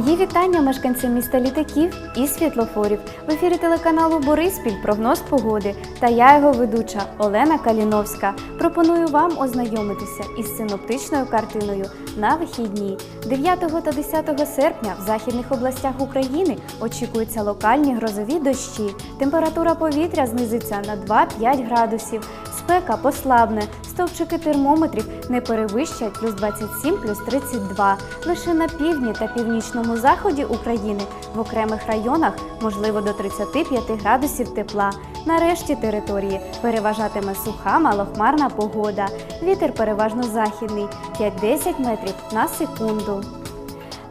вітання мешканцям міста літаків і світлофорів. В ефірі телеканалу Бориспіль прогноз погоди та я його ведуча Олена Каліновська. Пропоную вам ознайомитися із синоптичною картиною на вихідні. 9 та 10 серпня в західних областях України очікуються локальні грозові дощі. Температура повітря знизиться на 2-5 градусів. Спека послабне, стовпчики термометрів не перевищать плюс 27, плюс 32. Лише на півдні та північному заході України в окремих районах можливо до 35 градусів тепла. На решті території переважатиме суха малохмарна погода. Вітер переважно західний 5-10 метрів на секунду.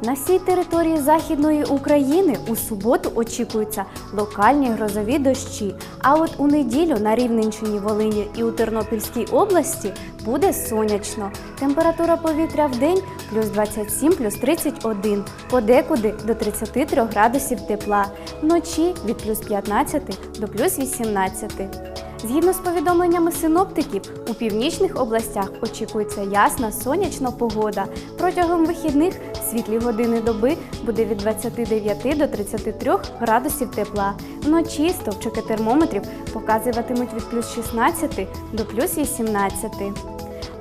На всій території Західної України у суботу очікуються локальні грозові дощі. А от у неділю на Рівненщині, Волині і у Тернопільській області буде сонячно. Температура повітря в день плюс 27, плюс 31, подекуди до 33 градусів тепла, вночі від плюс 15 до плюс 18. Згідно з повідомленнями синоптиків, у північних областях очікується ясна сонячна погода. Протягом вихідних світлі години доби буде від 29 до 33 градусів тепла. Вночі стовпчики термометрів показуватимуть від плюс 16 до плюс 18.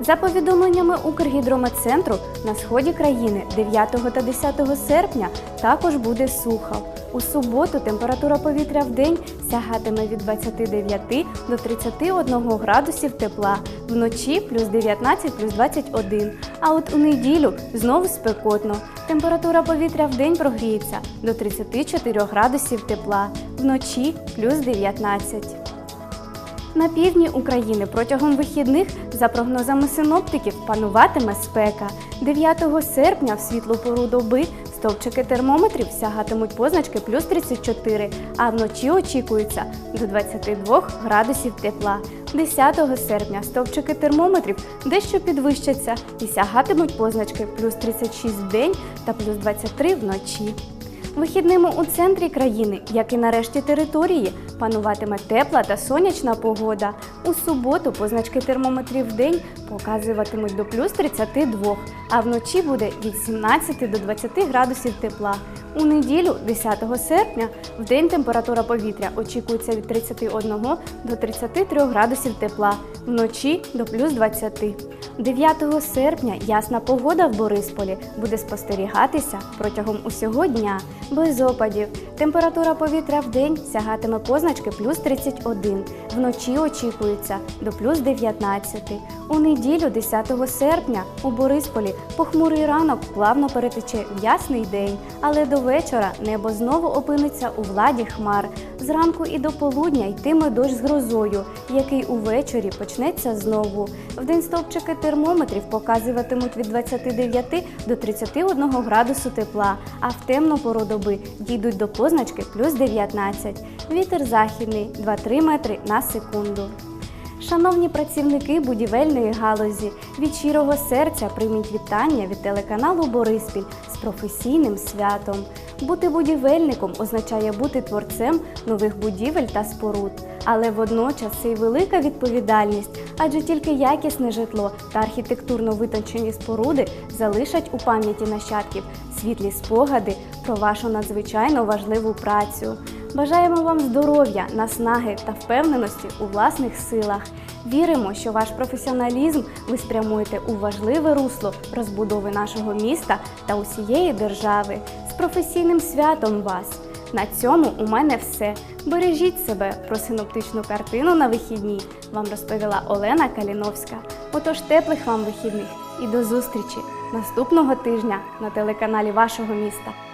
За повідомленнями Укргідрометцентру, на сході країни 9 та 10 серпня також буде сухо. У суботу температура повітря в день сягатиме від 29 до 31 градусів тепла, вночі плюс 19 плюс 21. А от у неділю знову спекотно. Температура повітря в день прогріється до 34 градусів тепла, вночі плюс 19. На півдні України протягом вихідних, за прогнозами синоптиків, пануватиме спека. 9 серпня в світлу пору доби стовпчики термометрів сягатимуть позначки плюс 34, а вночі очікується до 22 градусів тепла. 10 серпня стовпчики термометрів дещо підвищаться і сягатимуть позначки плюс 36 в день та плюс 23 вночі. Вихідними у центрі країни, як і на решті території, пануватиме тепла та сонячна погода. У суботу позначки термометрів в день показуватимуть до плюс 32, а вночі буде від 17 до 20 градусів тепла. У неділю, 10 серпня, в день температура повітря очікується від 31 до 33 градусів тепла, вночі до плюс 20. 9 серпня ясна погода в Борисполі буде спостерігатися протягом усього дня, без опадів. Температура повітря в день сягатиме позначки плюс 31, вночі очікується до плюс 19. У неділю, 10 серпня, у Борисполі похмурий ранок плавно перетече в ясний день, але до вечора небо знову опиниться у владі хмар. Зранку і до полудня йтиме дощ з грозою, який увечері почнеться знову. Вдень стовпчики термометрів показуватимуть від 29 до 31 градусу тепла, а в темну пору доби дійдуть до позначки плюс 19. Вітер західний 2-3 метри на секунду. Шановні працівники будівельної галузі, від щирого серця прийміть вітання від телеканалу Бориспіль з професійним святом. Бути будівельником означає бути творцем нових будівель та споруд, але водночас це й велика відповідальність, адже тільки якісне житло та архітектурно витончені споруди залишать у пам'яті нащадків світлі спогади про вашу надзвичайно важливу працю. Бажаємо вам здоров'я, наснаги та впевненості у власних силах. Віримо, що ваш професіоналізм ви спрямуєте у важливе русло розбудови нашого міста та усієї держави. З професійним святом вас! На цьому у мене все. Бережіть себе про синоптичну картину на вихідні. Вам розповіла Олена Каліновська. Отож, теплих вам вихідних і до зустрічі наступного тижня на телеканалі вашого міста.